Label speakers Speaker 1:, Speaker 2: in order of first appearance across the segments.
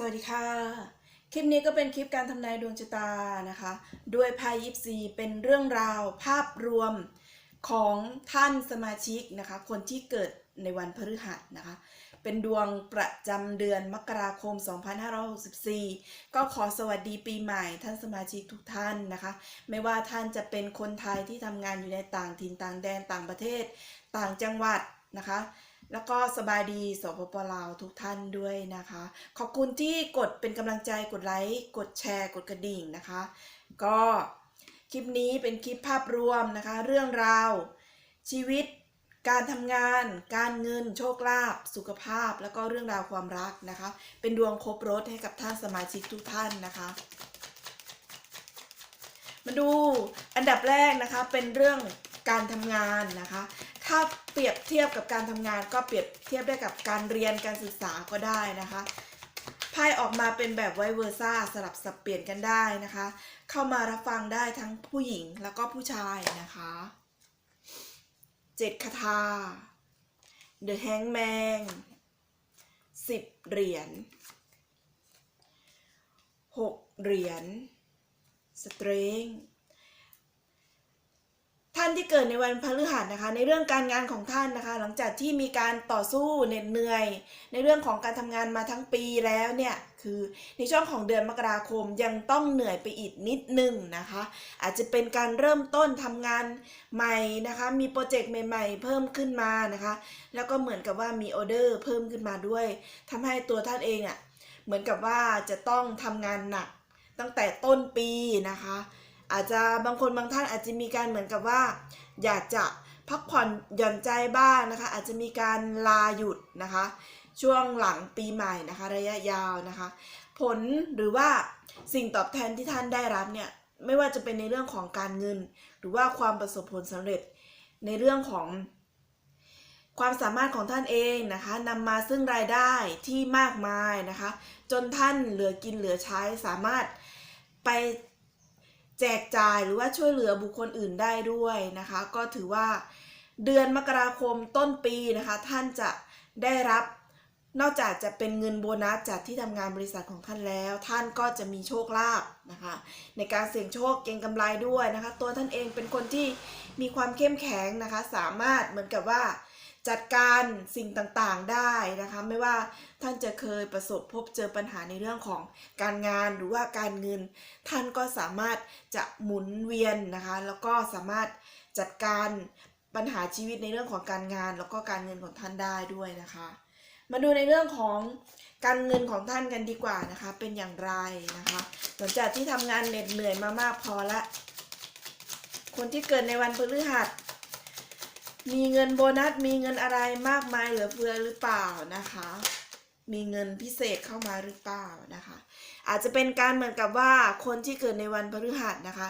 Speaker 1: สวัสดีค่ะ คลิปนี้ก็เป็นคลิปการทำนายดวงชะตานะคะ ด้วยไพ่ยิปซีเป็นเรื่องราวภาพรวมของท่านสมาชิกนะคะ คนที่เกิดในวันพฤหัสนะคะ เป็นดวงประจำเดือนมกราคม 2564 ก็ขอสวัสดีปีใหม่ท่านสมาชิกทุกท่านนะคะ ไม่ว่าท่านจะเป็นคนไทยที่ทำงานอยู่ในต่างถิ่นต่างแดนต่างประเทศ ต่างจังหวัดนะคะ แล้วก็สบายดีสปปลาวทุกท่านด้วยนะคะ ขอบคุณที่กดเป็นกำลังใจกดไลค์กดแชร์กดกระดิ่งนะคะ ก็คลิปนี้เป็นคลิปภาพรวมนะคะ เรื่องราว ชีวิต การทำงาน การเงิน โชคลาภสุขภาพ แล้วก็เรื่องราวความรักนะคะ เป็นดวงครบรถให้กับท่านสมาชิกทุกท่านนะคะ มาดูอันดับแรกนะคะเป็นเรื่องการทำงานนะคะ ถ้าเปรียบเทียบกับการทำงานก็เปรียบเทียบได้กับการเรียนการศึกษาก็ได้นะคะไพ่ออกมาเป็นแบบไวเวอร์ซ่าสลับสับเปลี่ยนกันได้นะคะ เข้ามารับฟังได้ทั้งผู้หญิงแล้วก็ผู้ชายนะคะเจ็ดคาถา The Hangman สิบเหรียญหกเหรียญสตรง ท่านที่เกิดในวันพฤหัสนะคะ ในเรื่องการงานของท่านนะคะ หลังจากที่มีการต่อสู้เหน็ดเหนื่อย ในเรื่องของการทำงานมาทั้งปีแล้วเนี่ยคือในช่วงของเดือนมกราคมยังต้องเหนื่อยไปอีกนิดนึงนะคะ อาจจะเป็นการเริ่มต้นทำงานใหม่นะคะ มีโปรเจกต์ใหม่ ๆ เพิ่มขึ้นมานะคะ แล้วก็เหมือนกับว่ามีออเดอร์เพิ่มขึ้นมาด้วยทำให้ตัวท่านเองอะ่ะเหมือนกับว่าจะต้องทำงานหนักตั้งแต่ต้นปีนะคะ อาจจะบางคนบางท่านอาจจะมีการเหมือนกับว่า อยากจะพักผ่อนหย่อนใจบ้างนะคะ อาจจะมีการลาหยุดนะคะ ช่วงหลังปีใหม่นะคะ ระยะยาวนะคะ ผลหรือว่าสิ่งตอบแทนที่ท่านได้รับเนี่ยไม่ว่าจะเป็นในเรื่องของการเงิน หรือว่าความประสบผลสำเร็จในเรื่องของความสามารถของท่านเองนะคะนำมาซึ่งรายได้ที่มากมายนะคะ จนท่านเหลือกินเหลือใช้สามารถไป แจกจ่ายหรือว่าช่วยเหลือบุคคลอื่นได้ด้วยนะคะ ก็ถือว่าเดือนมกราคมต้นปีนะคะ ท่านจะได้รับนอกจากจะเป็นเงินโบนัสจากที่ทำงานบริษัทของท่านแล้ว ท่านก็จะมีโชคลาภนะคะ ในการเสี่ยงโชคเก็งกำไรด้วยนะคะ ตัวท่านเองเป็นคนที่มีความเข้มแข็งนะคะ สามารถเหมือนกับว่า จัดการสิ่งต่างๆได้นะคะ ไม่ว่าท่านจะเคยประสบพบเจอปัญหาในเรื่องของการงานหรือว่าการเงิน ท่านก็สามารถจะหมุนเวียนนะคะ แล้วก็สามารถจัดการปัญหาชีวิตในเรื่องของการงาน แล้วก็การเงินของท่านได้ด้วยนะคะ มาดูในเรื่องของการเงินของท่านกันดีกว่านะคะ เป็นอย่างไรนะคะหลังจากที่ทำงานเหน็ดเหนื่อยมามากพอละคนที่เกิดในวันพฤหัส มีเงินโบนัส มีเงินอะไรมากมายเหลือเฟือหรือเปล่านะคะ มีเงินพิเศษเข้ามาหรือเปล่านะคะ อาจจะเป็นการเหมือนกับว่าคนที่เกิดในวันพฤหัสนะคะ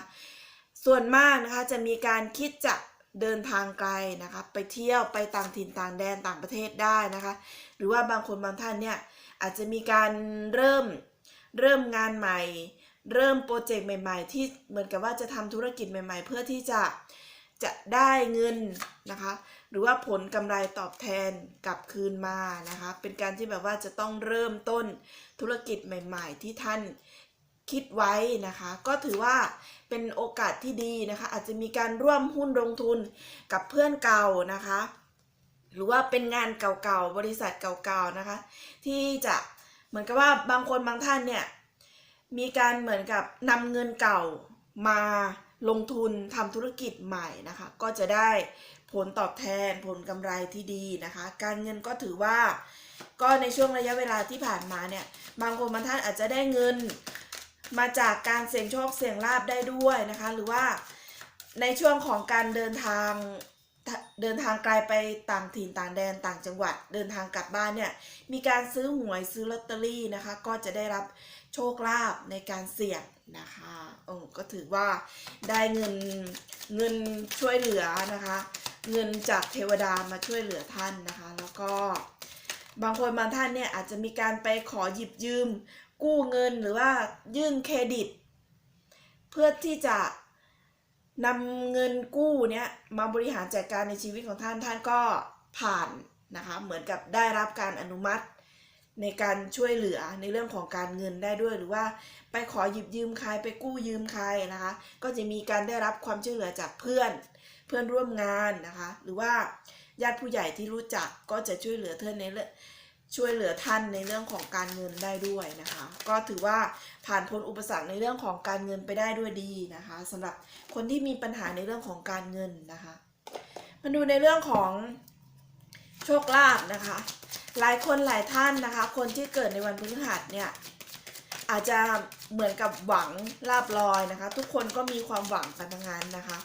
Speaker 1: ส่วนมากนะคะจะมีการคิดจะเดินทางไกลนะคะไปเที่ยวไปต่างถิ่นต่างแดนต่างประเทศได้นะคะ หรือว่าบางคนบางท่านเนี่ยอาจจะมีการเริ่มเริ่มงานใหม่ เริ่มโปรเจกต์ใหม่ ๆ ที่เหมือนกับว่าจะทำธุรกิจใหม่ ๆ เพื่อที่จะ จะได้เงินนะคะ หรือว่าผลกำไรตอบแทนกลับคืนมานะคะ เป็นการที่แบบว่าจะต้องเริ่มต้นธุรกิจใหม่ ๆ ที่ท่านคิดไว้นะคะ ก็ถือว่าเป็นโอกาสที่ดีนะคะ อาจจะมีการร่วมหุ้นลงทุนกับเพื่อนเก่านะคะ หรือว่าเป็นงานเก่าๆบริษัทเก่าๆนะคะ ที่จะเหมือนกับว่าบางคนบางท่านเนี่ยมีการเหมือนกับนำเงินเก่ามา ลงทุนทำธุรกิจใหม่นะคะ ก็จะได้ผลตอบแทนผลกำไรที่ดีนะคะ การเงินก็ถือว่า ก็ในช่วงระยะเวลาที่ผ่านมาเนี่ย บางคนบางท่านอาจจะได้เงินมาจากการเสี่ยงโชคเสี่ยงลาบได้ด้วยนะคะ หรือว่าในช่วงของการเดินทางเดินทางไกลไปต่างถิ่นต่างแดนต่างจังหวัด เดินทางกลับบ้านเนี่ยมีการซื้อหวยซื้อลอตเตอรี่นะคะ ก็จะได้รับ ชคลาภในการเสี่ยงนะคะโอ้ก็ถือว่าได้เงินเงินช่วยเหลือนะคะ เงินจากเทวดามาช่วยเหลือท่านนะคะ แล้วก็บางคนบางท่านเนี่ยอาจจะมีการไปขอหยิบยืม กู้เงินหรือว่ายื่นเครดิต เพื่อที่จะนำเงินกู้เนี้ยมาบริหารจัดการในชีวิตของท่านท่านก็ผ่านนะคะ เหมือนกับได้รับการอนุมัติ ในการช่วยเหลือในเรื่องของการเงินได้ด้วย หรือว่าไปขอหยิบยืมใครไปกู้ยืมใครนะคะ ก็จะมีการได้รับความช่วยเหลือจากเพื่อนเพื่อนร่วมงานนะคะ หรือว่าญาติผู้ใหญ่ที่รู้จักก็จะช่วยเหลือเธอในเรื่องช่วยเหลือท่านในเรื่องของการเงินได้ด้วยนะคะ ก็ถือว่าผ่านพ้นอุปสรรคในเรื่องของการเงินไปได้ด้วยดีนะคะสำหรับคนที่มีปัญหาในเรื่องของการเงินนะคะ มาดูในเรื่องของโชคลาภนะคะ หลายคนหลายท่านนะคะ คนที่เกิดในวันพฤหัสเนี่ยอาจจะเหมือนกับหวังลาบลอยนะคะ ทุกคนก็มีความหวังกันทั้งนั้นนะคะ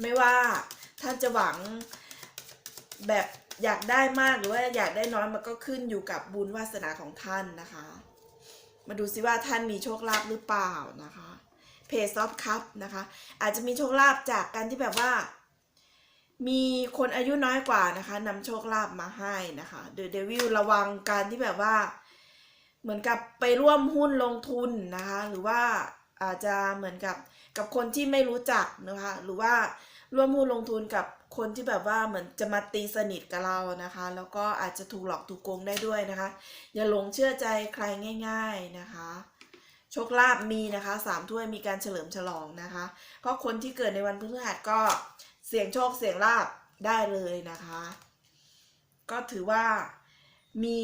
Speaker 1: ไม่ว่าท่านจะหวังแบบอยากได้มากหรือว่าอยากได้น้อยมันก็ขึ้นอยู่กับบุญวาสนาของท่านนะคะ มาดูซิว่าท่านมีโชคลาภหรือเปล่านะคะเพจซอฟคัพนะคะ อาจจะมีโชคลาภจากการที่แบบว่า มีคนอายุน้อยกว่านะคะนำโชคลาภมาให้นะคะเดอะเดวิลระวังการที่แบบว่า เหมือนกับไปร่วมหุ้นลงทุนนะคะ หรือว่าอาจจะเหมือนกับกับคนที่ไม่รู้จักนะคะ หรือว่าร่วมหุ้นลงทุนกับคนที่แบบว่าเหมือนจะมาตีสนิทกับเรานะคะ แล้วก็อาจจะถูกหลอกถูกโกงได้ด้วยนะคะ อย่าหลงเชื่อใจใครง่าย ๆนะคะโชคลาภมีนะคะสามถ้วยมีการเฉลิมฉลองนะคะ ก็คนที่เกิดในวันพฤหัสก็ เสียงโชคเสียงลาบได้เลยนะคะ ก็ถือว่ามี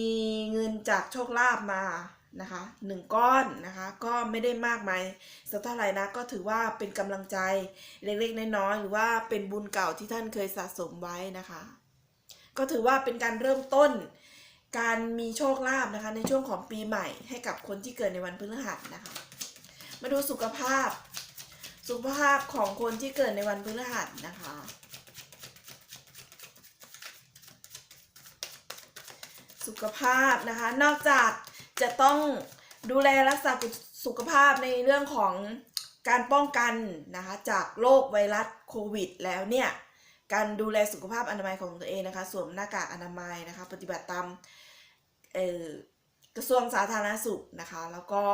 Speaker 1: เงินจากโชคลาภมานะคะหนึ่งก้อนนะคะ ก็ไม่ได้มากมายสักเท่าไหร่นะก็ถือว่าเป็นกำลังใจเล็กๆน้อยๆหรือว่าเป็นบุญเก่าที่ท่านเคยสะสมไว้นะคะ ก็ถือว่าเป็นการเริ่มต้น การมีโชคลาภนะคะ ในช่วงของปีใหม่ให้กับคนที่เกิดในวันพฤหัสนะคะ มาดูสุขภาพ สุขภาพของคนที่เกิดในวันพฤหัสนะคะ สุขภาพนะคะ นอกจากจะต้องดูแลรักษาสุขภาพในเรื่องของการป้องกันนะคะจากโรคไวรัสโควิด แล้วเนี่ยการดูแลสุขภาพอนามัยของตัวเองนะคะ สวมหน้ากากอนามัยนะคะ ปฏิบัติตามกระทรวงสาธารณสุขนะคะ แล้วก็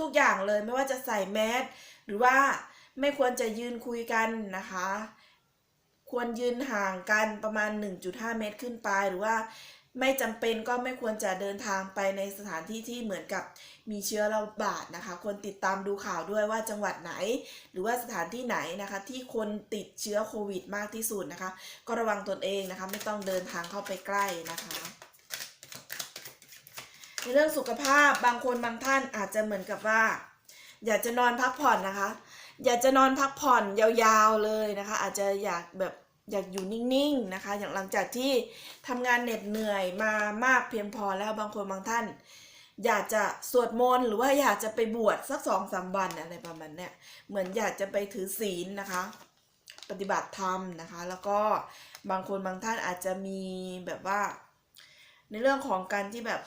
Speaker 1: ทุกๆอย่างเลยไม่ว่าจะใส่แมสหรือว่า ไม่ควรจะยืนคุยกันนะคะ ควรยืนห่างกันประมาณ 1.5 เมตรขึ้นไปหรือว่าไม่จำเป็นก็ไม่ควรจะเดินทางไปในสถานที่ที่เหมือนกับมีเชื้อระบาดนะคะ ควรติดตามดูข่าวด้วยว่าจังหวัดไหน หรือว่าสถานที่ไหนนะคะ ที่คนติดเชื้อโควิดมากที่สุดนะคะ ก็ระวังตนเองนะคะ ไม่ต้องเดินทางเข้าไปใกล้นะคะ ในเรื่องสุขภาพบางคนบางท่านอาจจะเหมือนกับว่า อยากจะนอนพักผ่อนนะคะ อยากจะนอนพักผ่อนยาวๆเลยนะคะ อาจจะอยากแบบอยากอยู่นิ่งๆนะคะ อย่างหลังจากที่ทำงานเหน็ดเหนื่อยมามากเพียงพอแล้วบางคนบางท่าน อยากจะสวดมนต์หรือว่าอยากจะไปบวชสักสองสามวันอะไรประมาณเนี้ยเหมือนอยากจะไปถือศีลนะคะ ปฏิบัติธรรมนะคะ แล้วก็บางคนบางท่านอาจจะมีแบบว่า ในเรื่องของการที่แบบ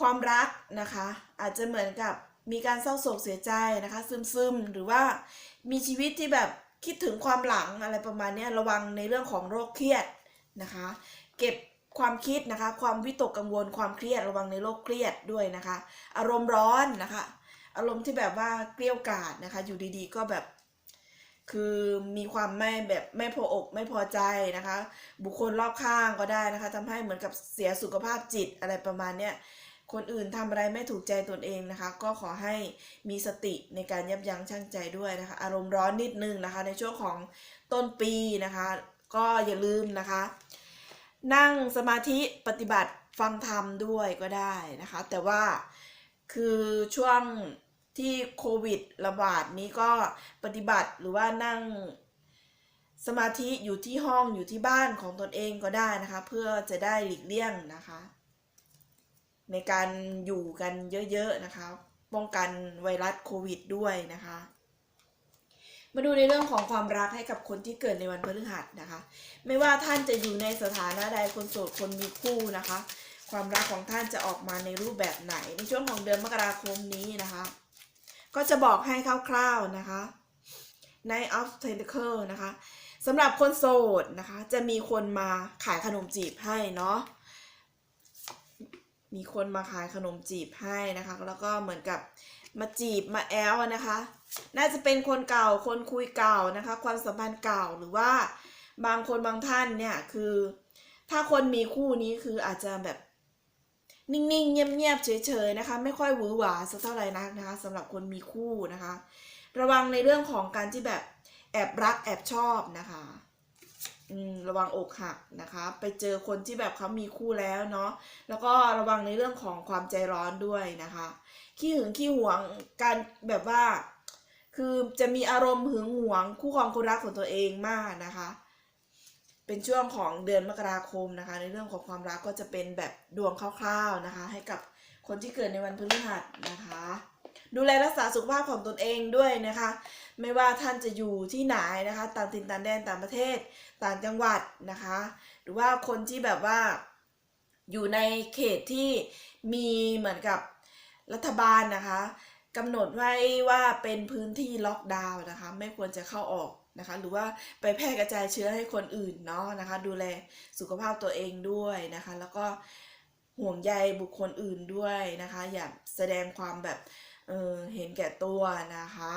Speaker 1: ความรักนะคะ อาจจะเหมือนกับมีการเศร้าโศกเสียใจนะคะ ซึมๆ หรือว่ามีชีวิตที่แบบคิดถึงความหลังอะไรประมาณนี้ระวังในเรื่องของโรคเครียดนะคะ เก็บความคิดนะคะ ความวิตกกังวลความเครียดระวังในโรคเครียดด้วยนะคะ อารมณ์ร้อนนะคะ อารมณ์ที่แบบว่าเกลี้ยวกล่อดนะคะ อยู่ดีๆก็แบบ คือมีความไม่แบบไม่พออกไม่พอใจนะคะ บุคคลรอบข้างก็ได้นะคะทำให้เหมือนกับเสียสุขภาพจิตอะไรประมาณเนี้ย คนอื่นทำอะไรไม่ถูกใจตนเองนะคะ ก็ขอให้มีสติในการยับยั้งชั่งใจด้วยนะคะ อารมณ์ร้อนนิดนึงนะคะ ในช่วงของต้นปีนะคะ ก็อย่าลืมนะคะ นั่งสมาธิปฏิบัติฟังธรรมด้วยก็ได้นะคะ แต่ว่าคือช่วงที่โควิดระบาดนี้ก็ปฏิบัติหรือว่านั่งสมาธิอยู่ที่ห้องอยู่ที่บ้านของตนเองก็ได้นะคะ เพื่อจะได้หลีกเลี่ยงนะคะ ในการอยู่กันเยอะๆนะคะ ป้องกันไวรัสโควิดด้วยนะคะ มาดูในเรื่องของความรักให้กับคนที่เกิดในวันพฤหัสนะคะ ไม่ว่าท่านจะอยู่ในสถานะใดคนโสดคนมีคู่นะคะ ความรักของท่านจะออกมาในรูปแบบไหน ในช่วงของเดือนมกราคมนี้นะคะ ก็จะบอกให้คร่าวๆนะคะ Night of Tentacle นะคะสำหรับคนโสดนะคะ จะมีคนมาขายขนมจีบให้เนาะ มีคนมาขายขนมจีบให้นะคะ แล้วก็เหมือนกับมาจีบมาแอลนะคะ น่าจะเป็นคนเก่าคนคุยเก่านะคะ ความสัมพันธ์เก่าหรือว่าบางคนบางท่านเนี่ยคือ ถ้าคนมีคู่นี้คืออาจจะแบบนิ่งๆ เงียบๆ เฉยๆ นะคะ ไม่ค่อยหวือหวาสักเท่าไหร่นักนะคะสำหรับคนมีคู่นะคะ ระวังในเรื่องของการที่แบบแอบรักแอบชอบนะคะ ระวังอกหักนะคะ ไปเจอคนที่แบบเขามีคู่แล้วเนาะแล้วก็ระวังในเรื่องของความใจร้อนด้วยนะคะ ขี้หึงขี้หวงการแบบว่า คือจะมีอารมณ์หึงหวงคู่ครองคนรักของตัวเองมากนะคะ เป็นช่วงของเดือนมกราคมนะคะ ในเรื่องของความรักก็จะเป็นแบบดวงคร่าวๆนะคะ ให้กับคนที่เกิดในวันพฤหัสนะคะ ดูแลรักษาสุขภาพของตนเองด้วยนะคะ ไม่ว่าท่านจะอยู่ที่ไหนนะคะ ต่างถิ่นต่างแดนต่างประเทศ ต่างจังหวัดนะคะ หรือว่าคนที่แบบว่าอยู่ในเขตที่มีเหมือนกับรัฐบาลนะคะกำหนดไว้ว่าเป็นพื้นที่ล็อกดาวน์นะคะ ไม่ควรจะเข้าออกนะคะ หรือว่าไปแพร่กระจายเชื้อให้คนอื่นเนาะนะคะ ดูแลสุขภาพตัวเองด้วยนะคะ แล้วก็ห่วงใยบุคคลอื่นด้วยนะคะ อย่าแสดงความแบบ เออเห็นแก่ตัวนะคะ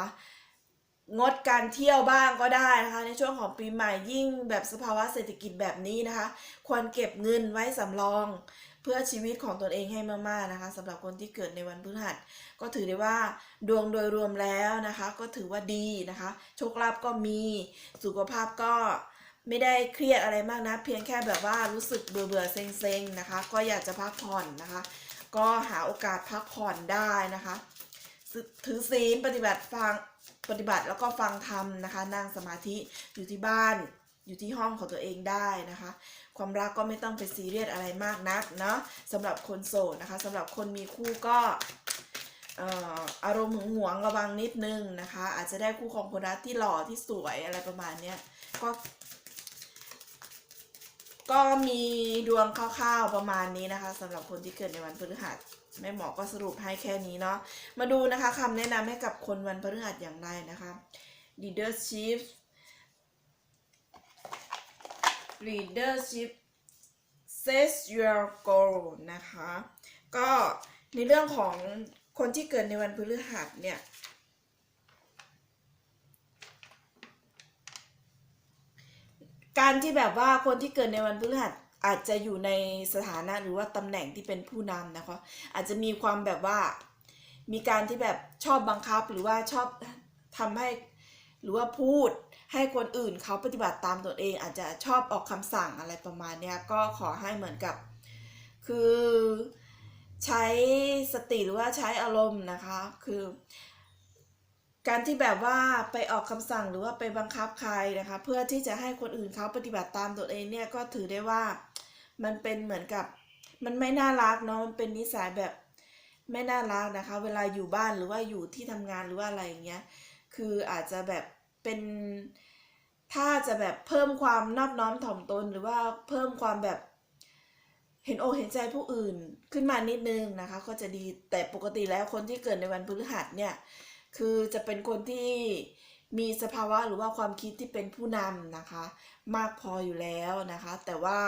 Speaker 1: งดการเที่ยวบ้างก็ได้นะคะ ในช่วงของปีใหม่ยิ่งแบบสภาวะเศรษฐกิจแบบนี้นะคะ ควรเก็บเงินไว้สำรองเพื่อชีวิตของตนเองให้มากๆนะคะสำหรับคนที่เกิดในวันพฤหัส ก็ถือได้ว่าดวงโดยรวมแล้วนะคะ ก็ถือว่าดีนะคะ โชคลาภก็มีสุขภาพก็ไม่ได้เครียดอะไรมากนะ เพียงแค่แบบว่ารู้สึกเบื่อเบื่อๆเซ็งๆนะคะ ก็อยากจะพักผ่อนนะคะ ก็หาโอกาสพักผ่อนได้นะคะ ถือศีลปฏิบัติฟังปฏิบัติแล้วก็ฟังธรรมนะคะ นั่งสมาธิอยู่ที่บ้านอยู่ที่ห้องของตัวเองได้นะคะ ความรักก็ไม่ต้องไปซีเรียสอะไรมากนักเนาะสำหรับคนโสดนะคะสำหรับคนมีคู่ก็ออารมณ์หึงหวงระวังนิดนึงนะคะ อาจจะได้คู่ครองคนรักที่หล่อที่สวยอะไรประมาณเนี้ยก็ ก็มีดวงคร่าวๆประมาณนี้นะคะสำหรับคนที่เกิดในวันพฤหัส แม่หมอก็สรุปให้แค่นี้เนาะ มาดูนะคะคำแนะนำให้กับคนวันพฤหัสอย่างไรนะคะ leadership leadership set your goal นะคะ ก็ในเรื่องของคนที่เกิดในวันพฤหัสเนี่ยการที่แบบว่าคนที่เกิดในวันพฤหัส อาจจะอยู่ในสถานะหรือว่าตำแหน่งที่เป็นผู้นำนะคะ อาจจะมีความแบบว่ามีการที่แบบชอบบังคับหรือว่าชอบทำให้หรือว่าพูดให้คนอื่นเขาปฏิบัติตามตัวเอง อาจจะชอบออกคำสั่งอะไรประมาณเนี้ยก็ขอให้เหมือนกับ คือใช้สติหรือว่าใช้อารมณ์นะคะ คือ การที่แบบว่าไปออกคำสั่งหรือว่าไปบังคับใครนะคะ เพื่อที่จะให้คนอื่นเขาปฏิบัติตามตัวเองเนี่ยก็ถือได้ว่า มันเป็นเหมือนกับ มันไม่น่ารักเนาะมันเป็นนิสัยแบบไม่น่ารักนะคะ เวลาอยู่บ้านหรือว่าอยู่ที่ทำงานหรือว่าอะไรอย่างเงี้ยคืออาจจะแบบเป็นถ้าจะแบบเพิ่มความนอบน้อมถ่อมตน หรือว่าเพิ่มความแบบเห็นอกเห็นใจผู้อื่นขึ้นมานิดนึงนะคะ ก็จะดีแต่ปกติแล้วคนที่เกิดในวันพฤหัสเนี่ยคือจะเป็นคนที่มีสภาวะหรือว่าความคิดที่เป็นผู้นำนะคะ มากพออยู่แล้วนะคะ แต่ว่า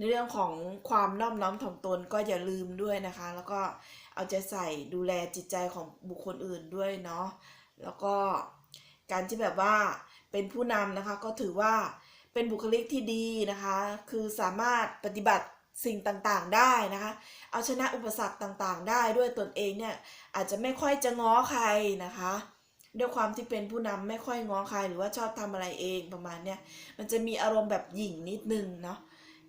Speaker 1: ในเรื่องของความน้อบน้อมถ่อมตนก็อย่าลืมด้วยนะคะ แล้วก็เอาใจใส่ดูแลจิตใจของบุคคลอื่นด้วยเนาะแล้วก็การที่แบบว่าเป็นผู้นำนะคะก็ถือว่าเป็นบุคลิกที่ดีนะคะ คือสามารถปฏิบัติสิ่งต่างๆได้นะคะ เอาชนะอุปสรรคต่างๆ ได้ด้วยตนเองเนี่ยอาจจะไม่ค่อยจะง้อใครนะคะ ด้วยความที่เป็นผู้นำไม่ค่อยง้อใครหรือว่าชอบทำอะไรเองประมาณเนี้ยมันจะมีอารมณ์แบบหยิ่งนิดนึงเนาะ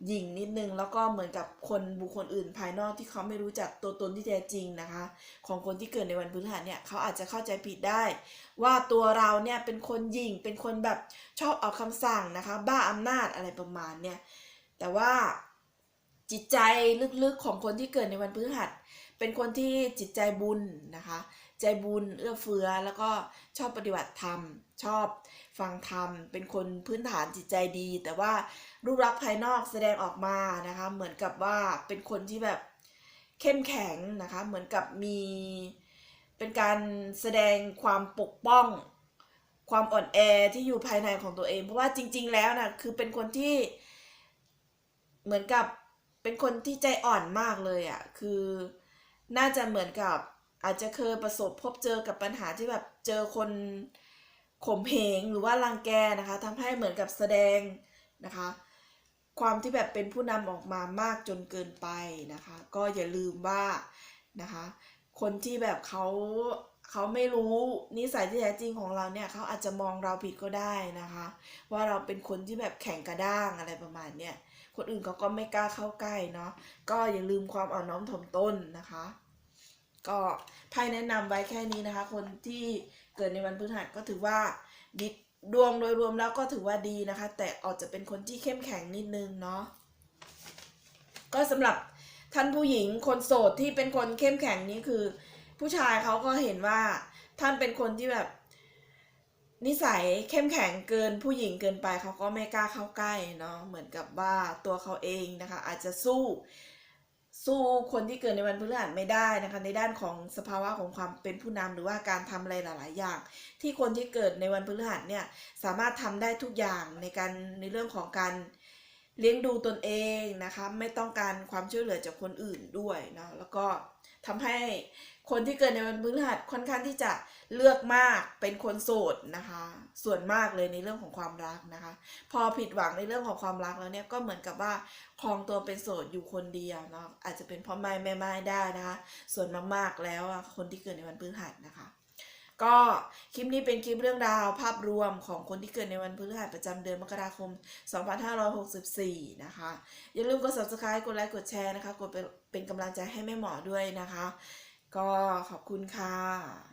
Speaker 1: หยิ่งนิดนึงแล้วก็เหมือนกับคนบุคคลอื่นภายนอกที่เขาไม่รู้จักตัวตนที่แท้จริงนะคะ ของคนที่เกิดในวันพฤหัสเนี่ยเขาอาจจะเข้าใจผิดได้ ว่าตัวเราเนี่ยเป็นคนหยิ่งเป็นคนแบบชอบเอาคำสั่งนะคะ บ้าอำนาจอะไรประมาณเนี่ยแต่ว่าจิตใจลึกๆของคนที่เกิดในวันพฤหัส เป็นคนที่จิตใจบุญนะคะ ใจบุญเอื้อเฟื้อแล้วก็ชอบปฏิบัติธรรม ชอบฟังธรรม เป็นคนพื้นฐานจิตใจดี แต่ว่า รูปลักษณ์ภายนอกแสดงออกมานะคะ เหมือนกับว่าเป็นคนที่แบบเข้มแข็งนะคะ เหมือนกับมีเป็นการแสดงความปกป้อง ความอ่อนแอที่อยู่ภายในของตัวเอง เพราะว่าจริง ๆ แล้วนะคือเป็นคนที่เหมือนกับเป็นคนที่ใจอ่อนมากเลยอะ่ะคือน่าจะเหมือนกับอาจจะเคยประสบพบเจอกับปัญหาที่แบบเจอคนข่มเหงหรือว่ารังแกนะคะทำให้เหมือนกับแสดงนะคะ ความที่แบบเป็นผู้นำออกมามากจนเกินไปนะคะ ก็อย่าลืมว่านะคะ คนที่แบบเขาเขาไม่รู้นิสัยที่แท้จริงของเราเนี่ยเขาอาจจะมองเราผิดก็ได้นะคะ ว่าเราเป็นคนที่แบบแข็งกระด้างอะไรประมาณเนี้ยคนอื่นเขาก็ไม่กล้าเข้าใกล้เนาะก็อย่าลืมความอ่อนน้อมถ่อมตนนะคะ ก็ไพ่แนะนำไว้แค่นี้นะคะ คนที่เกิดในวันพฤหัสก็ถือว่าดิด ดวงโดยรวมแล้วก็ถือว่าดีนะคะ แต่ออกจะเป็นคนที่เข้มแข็งนิดนึงเนาะก็สำหรับท่านผู้หญิงคนโสดที่เป็นคนเข้มแข็งนี้คือ ผู้ชายเขาก็เห็นว่าท่านเป็นคนที่แบบ นิสัยเข้มแข็งเกินผู้หญิงเกินไปเขาก็ไม่กล้าเข้าใกล้เนาะเหมือนกับว่าตัวเขาเองนะคะ อาจจะสู้ สู้คนที่เกิดในวันพฤหัสไม่ได้นะคะ ในด้านของสภาวะของความเป็นผู้นำหรือว่าการทำอะไรหลาย ๆ อย่าง ที่คนที่เกิดในวันพฤหัสเนี่ยสามารถทำได้ทุกอย่างในการในเรื่องของการเลี้ยงดูตนเองนะคะ ไม่ต้องการความช่วยเหลือจากคนอื่นด้วยเนาะแล้วก็ทำให้ คนที่เกิดในวันพฤหัสค่อนข้างที่จะเลือกมากเป็นคนโสดนะคะ ส่วนมากเลยในเรื่องของความรักนะคะ พอผิดหวังในเรื่องของความรักแล้วเนี่ยก็เหมือนกับว่าครองตัวเป็นโสดอยู่คนเดียวเนาะอาจจะเป็นพ่อไม้แม่ไม้ได้นะคะส่วนมากๆแล้วอะคนที่เกิดในวันพฤหัสนะคะก็คลิปนี้เป็นคลิปเรื่องราวภาพรวมของคนที่เกิดในวันพฤหัสประจำเดือนมกราคม 2564 นะคะ อย่าลืมกด subscribe กดไลค์ กดแชร์นะคะ กดเป็นกำลังใจให้แม่หมอด้วยนะคะ ก็ขอบคุณค่ะ